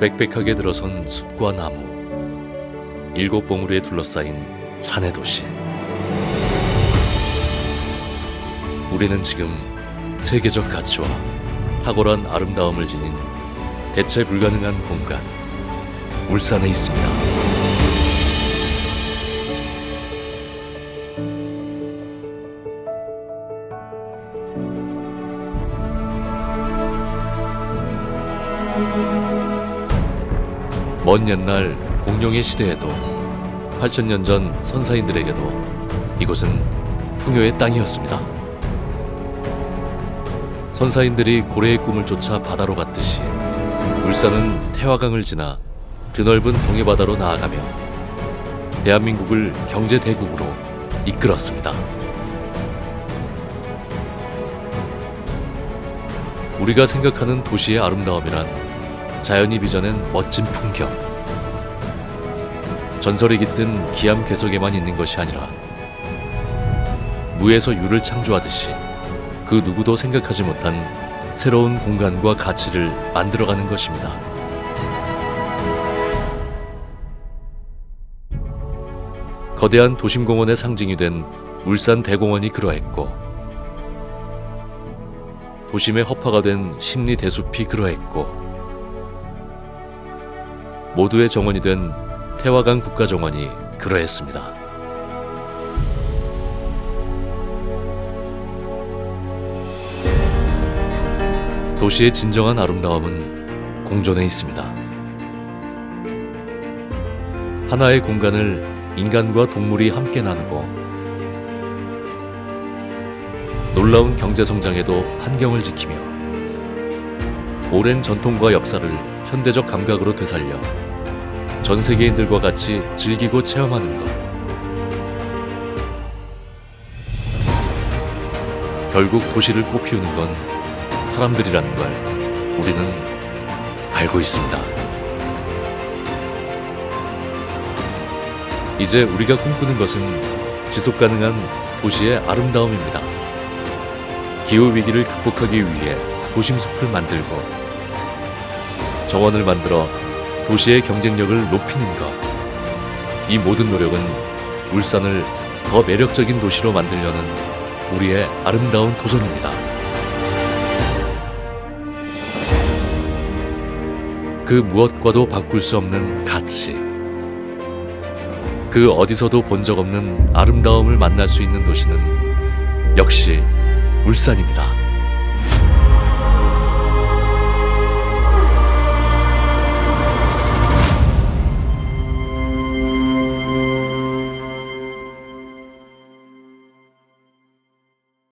빽빽하게 들어선 숲과 나무, 일곱 봉우리에 둘러싸인 산의 도시. 우리는 지금 세계적 가치와 탁월한 아름다움을 지닌 대체 불가능한 공간, 울산에 있습니다. 먼 옛날 공룡의 시대에도 8천년 전 선사인들에게도 이곳은 풍요의 땅이었습니다. 선사인들이 고래의 꿈을 쫓아 바다로 갔듯이 울산은 태화강을 지나 드넓은 동해바다로 나아가며 대한민국을 경제 대국으로 이끌었습니다. 우리가 생각하는 도시의 아름다움이란 자연이 빚어낸 멋진 풍경. 전설이 깃든 기암 괴석에만 있는 것이 아니라 무에서 유를 창조하듯이 그 누구도 생각하지 못한 새로운 공간과 가치를 만들어가는 것입니다. 거대한 도심공원의 상징이 된 울산 대공원이 그러했고 도심의 허파가 된 심리 대숲이 그러했고 모두의 정원이 된 태화강 국가정원이 그러했습니다. 도시의 진정한 아름다움은 공존에 있습니다. 하나의 공간을 인간과 동물이 함께 나누고 놀라운 경제 성장에도 환경을 지키며 오랜 전통과 역사를 현대적 감각으로 되살려 전 세계인들과 같이 즐기고 체험하는 것. 결국 도시를 꽃피우는 건 사람들이라는 걸 우리는 알고 있습니다. 이제 우리가 꿈꾸는 것은 지속 가능한 도시의 아름다움입니다. 기후 위기를 극복하기 위해 도심 숲을 만들고 정원을 만들어 도시의 경쟁력을 높이는 것. 이 모든 노력은 울산을 더 매력적인 도시로 만들려는 우리의 아름다운 도전입니다. 그 무엇과도 바꿀 수 없는 가치. 그 어디서도 본 적 없는 아름다움을 만날 수 있는 도시는 역시 울산입니다.